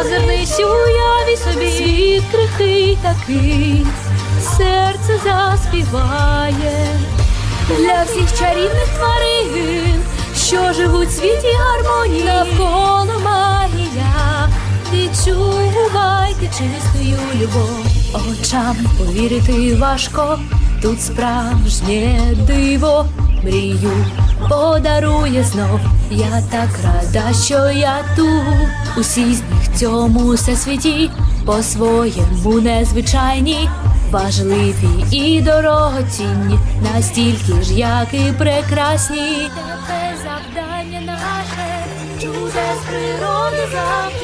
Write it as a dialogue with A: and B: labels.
A: Озирнись уяві собі. Світ крихий такий, серце заспіває. Для всіх чарівних тварин, що живуть в світі гармонії, навколо магія, відчувайте чистою любов. Очам повірити важко, тут справжнє диво, мрію подарує знов. Я так рада, що я тут. Усі з них цьому всесвіті по-своєму незвичайні, важливі і дорогоцінні, настільки ж, як і прекрасні. Тепер завдання наше чудес природи завжди